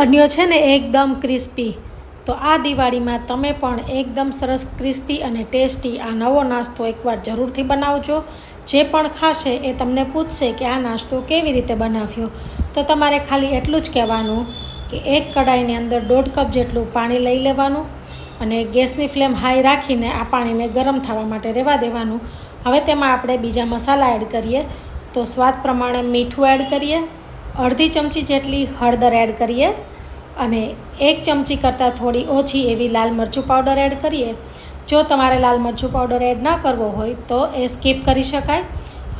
બન્યો છે ને એકદમ ક્રિસ્પી. તો આ દિવાળીમાં તમે પણ એકદમ સરસ ક્રિસ્પી અને ટેસ્ટી આ નવો નાસ્તો એકવાર જરૂરથી બનાવજો. જે પણ ખાશે એ તમને પૂછશે કે આ નાસ્તો કેવી રીતે બનાવ્યો. તો તમારે ખાલી એટલું જ કહેવાનું કે એક કડાઈની અંદર દોઢ કપ જેટલું પાણી લઈ લેવાનું અને ગેસની ફ્લેમ હાઈ રાખીને આ પાણીને ગરમ થવા માટે રહેવા દેવાનું. હવે તેમાં આપણે બીજા મસાલા એડ કરીએ. તો સ્વાદ પ્રમાણે મીઠું એડ કરીએ. અડધી ચમચી જેટલી હળદર એડ કરીએ અને એક ચમચી કરતાં થોડી ઓછી એવી લાલ મરચું પાવડર એડ કરીએ. જો તમારે લાલ મરચું પાવડર એડ ન કરવો હોય તો એ સ્કીપ કરી શકાય.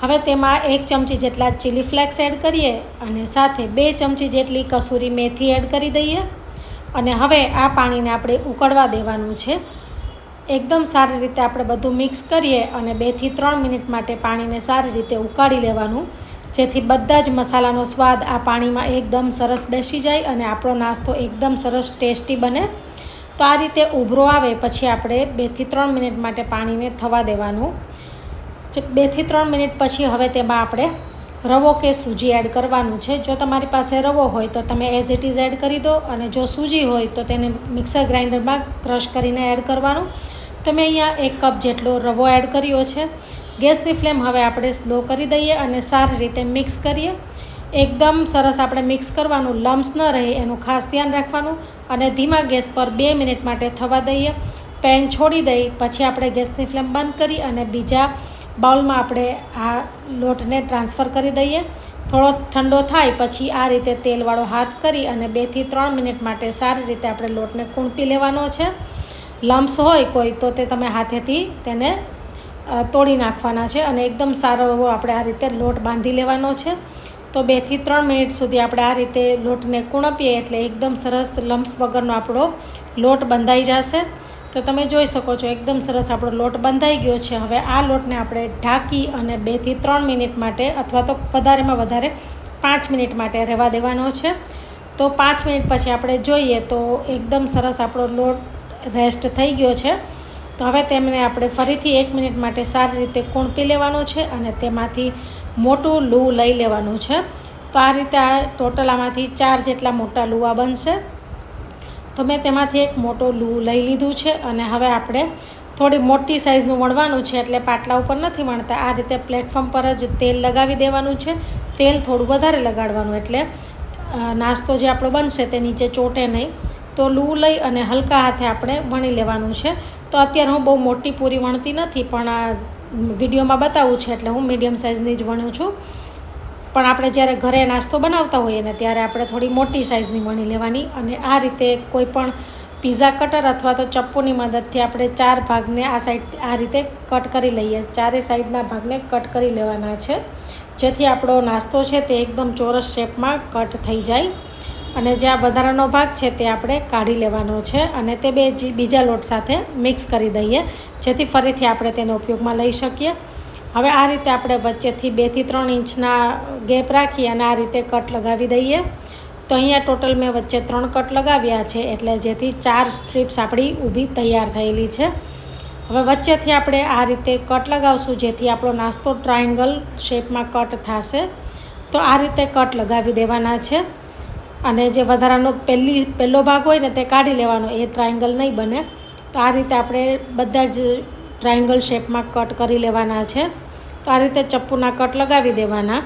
હવે તેમાં એક ચમચી જેટલા ચીલી ફ્લેક્સ એડ કરીએ અને સાથે બે ચમચી જેટલી કસૂરી મેથી એડ કરી દઈએ. અને હવે આ પાણીને આપણે ઉકળવા દેવાનું છે. એકદમ સારી રીતે આપણે બધું મિક્સ કરીએ અને બેથી ત્રણ મિનિટ માટે પાણીને સારી રીતે ઉકાળી લેવાનું. જેથી બધા જ મસાલાનો સ્વાદ આ પાણીમાં એકદમ સરસ બેસી જાય અને આપણો નાસ્તો એકદમ સરસ ટેસ્ટી બને. તો આ રીતે ઉભરો આવે પછી આપણે બેથી ત્રણ મિનિટ માટે પાણીને થવા દેવાનું. બેથી ત્રણ મિનિટ પછી હવે તેમાં આપણે રવો કે સૂજી એડ કરવાનું છે. જો તમારી પાસે રવો હોય તો તમે એઝ ઇટ ઇઝ એડ કરી દો અને જો સૂજી હોય તો તેને મિક્સર ગ્રાઇન્ડરમાં ક્રશ કરીને એડ કરવાનું. તો મેં અહીંયા એક કપ જેટલો રવો એડ કર્યો છે. ગેસની ફ્લેમ હવે આપણે સ્લો કરી દઈએ અને સારી રીતે મિક્સ કરીએ. એકદમ સરસ આપણે મિક્સ કરવાનું લમ્સ ન રહે એનું ખાસ ધ્યાન રાખવાનું અને ધીમા ગેસ પર બે મિનિટ માટે થવા દઈએ. પેન છોડી દઈ, પછી આપણે ગેસની ફ્લેમ બંધ કરી અને બીજા બાઉલમાં આપણે આ લોટને ટ્રાન્સફર કરી દઈએ. થોડો ઠંડો થાય પછી આ રીતે તેલવાળો હાથ કરી અને બેથી ત્રણ મિનિટ માટે સારી રીતે આપણે લોટને કૂણપી લેવાનો છે. લમ્સ હોય કોઈ તો તે તમે હાથેથી તેને તોડી નાખવાના છે અને એકદમ સારો એવો આપણે આ રીતે લોટ બાંધી લેવાનો છે. તો બેથી ત્રણ મિનિટ સુધી આપણે આ રીતે લોટને કૂણપીએ એટલે એકદમ સરસ લમ્સ વગરનો આપણો લોટ બંધાઈ જશે. તો તમે જોઈ શકો છો એકદમ સરસ આપણો લોટ બંધાઈ ગયો છે. હવે આ લોટને આપણે ઢાંકી અને બેથી ત્રણ મિનિટ માટે અથવા તો વધારેમાં વધારે પાંચ મિનિટ માટે રહેવા દેવાનો છે. તો પાંચ મિનિટ પછી આપણે જોઈએ તો એકદમ સરસ આપણો લોટ રેસ્ટ થઈ ગયો છે. તો હવે તેમને આપણે ફરીથી એક મિનિટ માટે સારી રીતે કૂણપી લેવાનું છે અને તેમાંથી મોટું લૂ લઈ લેવાનું છે. તો આ રીતે આ ટોટલ આમાંથી ચાર જેટલા મોટા લૂવા બનશે. તો મેં તેમાંથી એક મોટો લૂ લઈ લીધું છે અને હવે આપણે થોડી મોટી સાઇઝનું વણવાનું છે એટલે પાટલા ઉપર નથી વણતા. આ રીતે પ્લેટફોર્મ પર જ તેલ લગાવી દેવાનું છે. તેલ થોડું વધારે લગાડવાનું એટલે નાસ્તો જે આપણો બનશે તે નીચે ચોટે નહીં. તો લૂ લઈ અને હલકા હાથે આપણે વણી લેવાનું છે. તો અત્યારે હું બહુ મોટી પૂરી વણતી નથી, પણ આ વિડીયોમાં બતાવું છે એટલે હું મીડિયમ સાઇઝની જ વણું છું. પણ આપણે જ્યારે ઘરે નાસ્તો બનાવતા હોઈએ ને, ત્યારે આપણે થોડી મોટી સાઇઝની વણી લેવાની અને આ રીતે કોઈ પણ પીઝા કટર અથવા તો ચપ્પુની મદદથી આપણે ચાર ભાગને આ સાઈડ આ રીતે કટ કરી લઈએ. ચારે સાઈડના ભાગને કટ કરી લેવાના છે. જેથી આપણો નાસ્તો છે તે એકદમ ચોરસ શેપમાં કટ થઈ જાય. અને જે આ વધારાનો ભાગ છે તે આપણે કાઢી લેવાનો છે અને તે બે બીજા લોટ સાથે મિક્સ કરી દઈએ, જેથી ફરીથી આપણે તેનો ઉપયોગમાં લઈ શકીએ. હવે આ રીતે આપણે વચ્ચેથી બેથી ત્રણ ઇંચના ગેપ રાખી અને આ રીતે કટ લગાવી દઈએ. તો અહીંયા ટોટલ મેં વચ્ચે ત્રણ કટ લગાવ્યા છે, એટલે જેથી ચાર સ્ટ્રીપ્સ આપણી ઊભી તૈયાર થયેલી છે. હવે વચ્ચેથી આપણે આ રીતે કટ લગાવશું, જેથી આપણો નાસ્તો ટ્રાયંગલ શેપમાં કટ થશે. તો આ રીતે કટ લગાવી દેવાના છે. અને જે વધારાનો પહેલી, પહેલો ભાગ હોય ને તે કાઢી લેવાનો. એ ટ્રાયંગલ નહીં બને. તો આ રીતે આપણે બધા જ ટ્રાયંગલ શેપમાં કટ કરી લેવાના છે. તો આ રીતે ચપ્પુના કટ લગાવી દેવાના.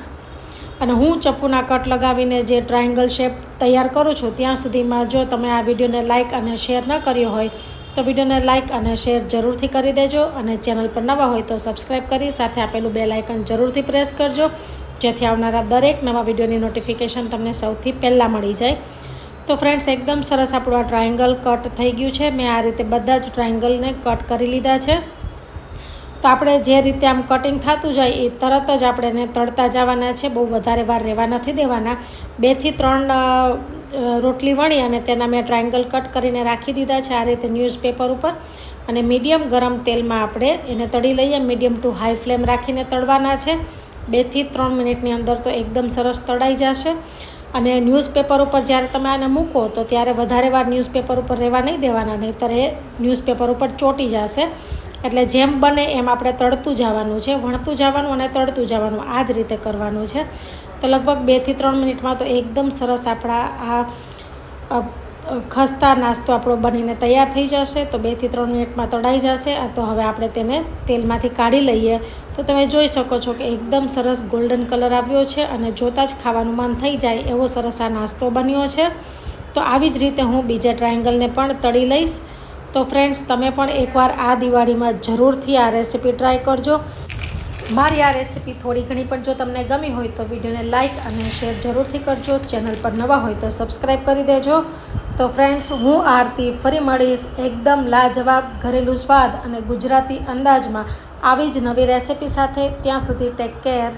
અને હું ચપ્પુના કટ લગાવીને જે ટ્રાયંગલ શેપ તૈયાર કરું છું, ત્યાં સુધીમાં જો તમે આ વિડીયોને લાઇક અને શેર ન કર્યો હોય, તો વિડીયોને લાઇક અને શેર જરૂરથી કરી દેજો. અને ચેનલ પર નવા હોય તો સબસ્ક્રાઈબ કરી, સાથે આપેલું બે લાઇકન જરૂરથી પ્રેસ કરજો. જેથી આવનારા દરેક નવા વિડીયોની નોટિફિકેશન તમને સૌથી પહેલાં મળી જાય. તો ફ્રેન્ડ્સ એકદમ સરસ આપણું આ ટ્રાયંગલ કટ થઈ ગયું છે. મેં આ રીતે બધા જ ટ્રાયંગલને કટ કરી લીધા છે. તો આપણે જે રીતે આમ કટિંગ થતું જાય એ તરત જ આપણે એને તળતા જવાના છે. બહુ વધારે વાર રહેવા નથી દેવાના. બેથી ત્રણ રોટલી વણી અને તેના મેં ટ્રાયંગલ કટ કરીને રાખી દીધા છે આ રીતે ન્યૂઝપેપર ઉપર. અને મીડિયમ ગરમ તેલમાં આપણે એને તળી લઈએ. મીડિયમ ટુ હાઈ ફ્લેમ રાખીને તળવાના છે. બેથી ત્રણ મિનિટની અંદર તો એકદમ સરસ તળાઈ જશે. અને ન્યૂઝપેપર ઉપર જ્યારે તમે આને મૂકો તો ત્યારે વધારે વાર ન્યૂઝપેપર ઉપર રહેવા નહીં દેવાના, નહીંતર એ ન્યૂઝપેપર ઉપર ચોંટી જશે. એટલે જેમ બને એમ આપણે તળતું જવાનું છે, વણતું જવાનું અને તળતું જવાનું, આ જ રીતે કરવાનું છે. તો લગભગ બેથી ત્રણ મિનિટમાં તો એકદમ સરસ આપણા આ ખસ્તા નાસ્તો આપણો બનીને તૈયાર થઈ જશે તો બેથી ત્રણ મિનિટમાં તળાઈ જશે તો હવે આપણે તેને તેલમાંથી કાઢી લઈએ. તો તમે જોઈ શકો છો કે એકદમ સરસ ગોલ્ડન કલર આવ્યો છે અને જોતાં જ ખાવાનું મન થઈ જાય એવો સરસ આ નાસ્તો બન્યો છે. તો આવી જ રીતે હું બીજા ટ્રાયેંગલને પણ તળી લઈશ. તો ફ્રેન્ડ્સ તમે પણ એકવાર આ દિવાળીમાં જરૂરથી આ રેસીપી ટ્રાય કરજો. મારી આ રેસીપી થોડી ઘણી પણ જો તમને ગમી હોય તો વિડીયોને લાઇક અને શેર જરૂરથી કરજો. ચેનલ પર નવા હોય તો સબસ્ક્રાઈબ કરી દેજો. તો ફ્રેન્ડ્સ હું આરતી ફરી મળીશ. એકદમ લાજવાબ ઘરેલું સ્વાદ અને ગુજરાતી અંદાજમાં આવી જ નવી રેસીપી સાથે. ત્યાં સુધી ટેક કેર